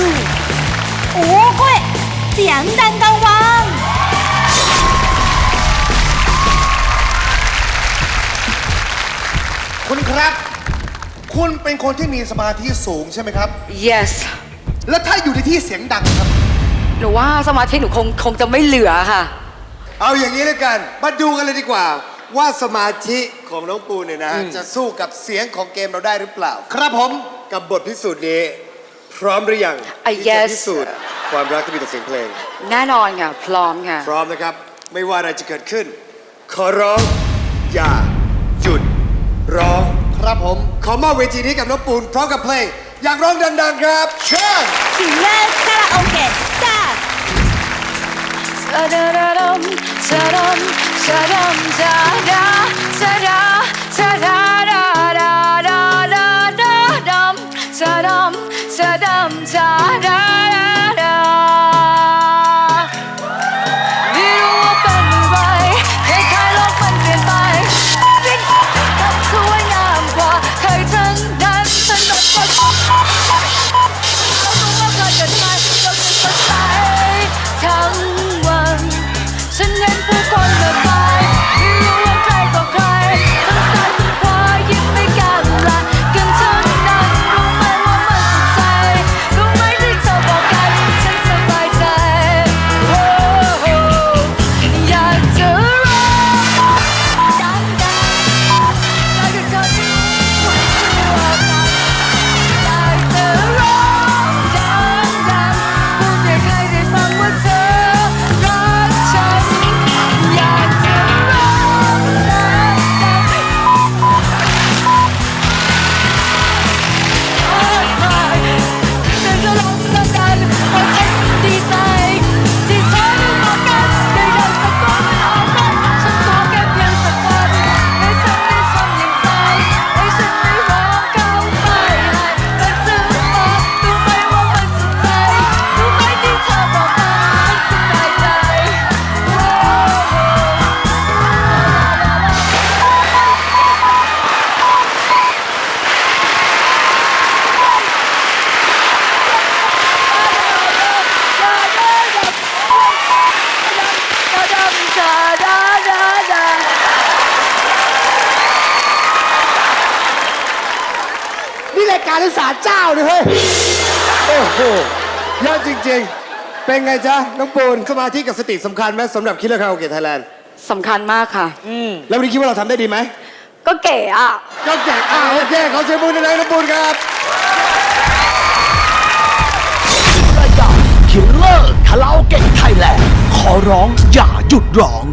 สู้โอ้声เสียงดังกังวานคุณครับ คุณเป็นคนที่มีสมาธิสูงใช่ไหมครับ yes แล้วถ้าอยู่ในที่เสียงดังครับ หนูว่าสมาธิหนูคงคงจะไม่เหลือค่ะ เอาอย่างนี้แล้วกัน มาดูกันเลยดีกว่า ว่าสมาธิของน้องปูเนี่ยนะ จะสู้กับเสียงของเกมเราได้หรือเปล่า ครับผม กับบทพิสูจน์นี้ พร้อมหรือยังที่จะพิสูจน์ความรักที่มีต่อเสียงเพลง แน่นอนค่ะ พร้อมค่ะ พร้อมนะครับ ไม่ว่าอะไรจะเกิดขึ้น ขอร้อง อย่า หยุด ร้อง ครับผม ขอมอบเวทีนี้กับน้องปูน พร้อมกับเพลง อย่างร้องดัง ๆ ครับ เชิญ Singer Karaoke จ้าชะดะดะดมชะดมชะดมชะดาชะดาชะดาดาดาดาดาดาดมชะดม time. การหรือศาลเจ้าเนี่ยเฮ้ยโอ้โหยอดจริงๆ เป็นไงจ๊ะน้องปูนสมาธิกับสติสำคัญไหมสำหรับคิดเลอร์คาราโอเกะไทยแลนด์สำคัญมากค่ะ แล้ววันนี้คิดว่าเราทำได้ดีไหมก็เก๋อะก็เก่งอ่าโอเคขอเสียงมือในน้องปูนครับ รายการคิลเลอร์คาราโอเกะไทยแลนด์ขอร้องอย่าหยุดร้อง